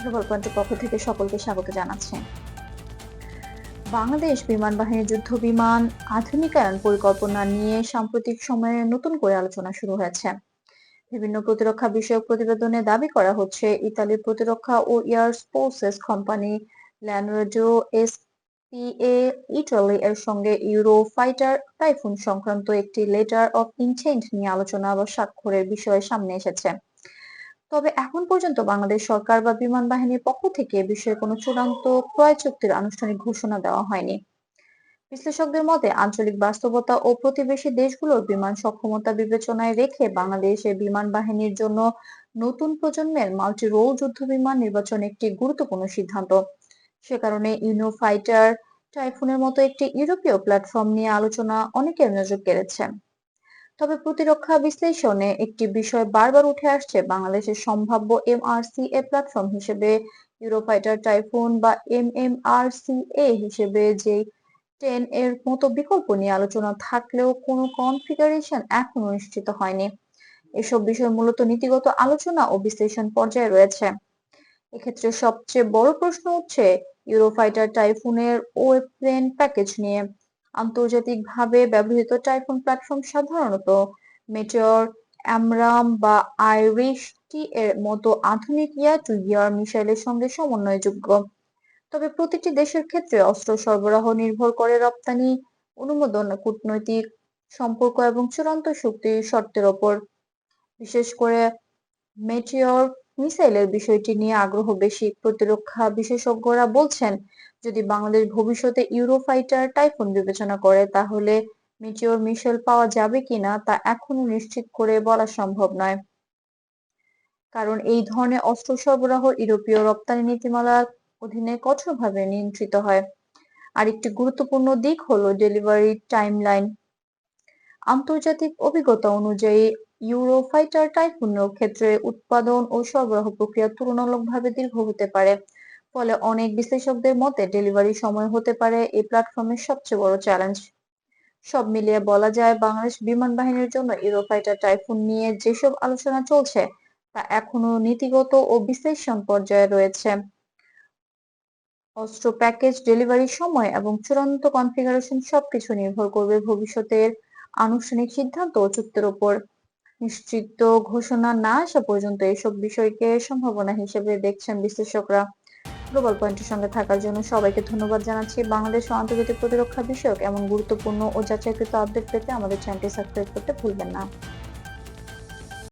Global পয়েন্টের পক্ষ থেকে সকলকে স্বাগত জানাচ্ছি। বাংলাদেশ বিমান বাহিনীর যুদ্ধ বিমান আধুনিকায়ন পরিকল্পনা নিয়ে সাম্প্রতিক সময়ে নতুন করে আলোচনা শুরু হয়েছে। বিভিন্ন প্রতিরক্ষা বিষয়ক প্রতিবেদনে দাবি করা হচ্ছে, ইতালির প্রতিরক্ষা ও air forces company Leonardo SPA Italy এর সঙ্গে ইউরো ফাইটার টাইফুন সংক্রান্ত একটি লেটার অফ ইনটেন্ট নিয়ে আলোচনা বা স্বাক্ষরের বিষয়ে সামনে এসেছে। তবে এখন পর্যন্ত বাংলাদেশ সরকার বা বিমান বাহিনীর পক্ষ থেকে বিষয়ে কোনো চূড়ান্ত ক্রয় চুক্তির আনুষ্ঠানিক ঘোষণা দেওয়া হয়নি। বিশ্লেষকদের মতে, আঞ্চলিক বাস্তবতা ও প্রতিবেশী দেশগুলোর বিমান সক্ষমতা বিবেচনায় রেখে বাংলাদেশে বিমান বাহিনীর জন্য নতুন প্রজন্মের মাল্টি রোল যুদ্ধ বিমান নির্বাচন একটি গুরুত্বপূর্ণ সিদ্ধান্ত। সে কারণে ইউনো ফাইটার, টাইফুনের মতো একটি ইউরোপীয় প্ল্যাটফর্ম নিয়ে আলোচনা অনেকের নজর কেড়েছে। তবে প্রতিরক্ষা বিশ্লেষণে একটি বিষয় বারবার উঠে আসছে বাংলাদেশের সম্ভাব্য এমআরসিএ প্ল্যাটফর্ম হিসেবে। ইউরোফাইটার টাইফুন বা M M R C A হিসেবে যে টেন এর মতো বিকল্প নিয়ে আলোচনা থাকলেও কোনো কনফিগারেশন এখনও নিশ্চিত হয়নি। এসব বিষয় মূলত নীতিগত আলোচনা ও বিশ্লেষণ পর্যায়ে রয়েছে। এক্ষেত্রে সবচেয়ে বড় প্রশ্ন হচ্ছে ইউরোফাইটার টাইফুনের ওয়েপ্লেন প্যাকেজ নিয়ে। আন্তর্জাতিকভাবে ব্যবহৃত টাইফুন প্ল্যাটফর্ম সাধারণত মেটেওর অ্যামরাম বা আইরিশ টি এর মতো আধুনিক ইয়ার টু ইয়ার মিসাইলের সঙ্গে সমন্বয়যোগ্য। তবে প্রতিটি দেশের ক্ষেত্রে অস্ত্র সরবরাহ নির্ভর করে রপ্তানি, অনুমোদন, কূটনৈতিক সম্পর্ক এবং চূড়ান্ত চুক্তির শর্তের ওপর। বিশেষ করে মেটিওর মিসাইলের বিষয়টি নিয়ে আগ্রহ বেশি। প্রতিরক্ষা বিশেষজ্ঞরা বলছেন যদি বাংলাদেশ ভবিষ্যতে ইউরোফাইটার টাইফুন বিবেচনা করে, তাহলে মিটিওর মিসাইল পাওয়া যাবে কিনা, তা এখনও নিশ্চিত করে বলা সম্ভব নয়। কারণ এই ধরনের অস্ত্র সরবরাহ ইউরোপীয় রপ্তানি নীতিমালার অধীনে কঠোরভাবে নিয়ন্ত্রিত হয়। আরেকটি গুরুত্বপূর্ণ দিক হলো ডেলিভারি টাইমলাইন আন্তর্জাতিক অভিজ্ঞতা অনুযায়ী ইউরোফাইটার টাইফুনের ক্ষেত্রে উৎপাদন ও সরবরাহ প্রক্রিয়া তুলনামূলকভাবে দীর্ঘ হতে পারে। ফলে অনেক বিশ্লেষকদের মতে ডেলিভারি সময় হতে পারে এই প্ল্যাটফর্মের সবচেয়ে বড় চ্যালেঞ্জ সব মিলিয়ে বলা যায় বাংলাদেশ বিমান বাহিনীর জন্য ইউরোফাইটার টাইফুন নিয়ে যেসব আলোচনা চলছে, তা এখনও নীতিগত ও বিশ্লেষণ পর্যায়ে রয়েছে। অস্ত্র প্যাকেজ ডেলিভারির সময় এবং চূড়ান্ত কনফিগারেশন সবকিছু নির্ভর করবে ভবিষ্যতের আনুষ্ঠানিক সিদ্ধান্ত ও চুক্তির উপর নিশ্চিত ঘোষণা না আসা পর্যন্ত এসব বিষয়কে সম্ভাবনা হিসেবে দেখছেন বিশ্লেষকরা। গ্লোবাল পয়েন্টের সঙ্গে থাকার জন্য সবাইকে ধন্যবাদ জানাচ্ছি। বাংলাদেশ ও আন্তর্জাতিক প্রতিরক্ষা বিষয়ক এমন গুরুত্বপূর্ণ ও যাচাইকৃত আপডেট পেতে আমাদের চ্যানেলটি সাবস্ক্রাইব করতে ভুলবেন না।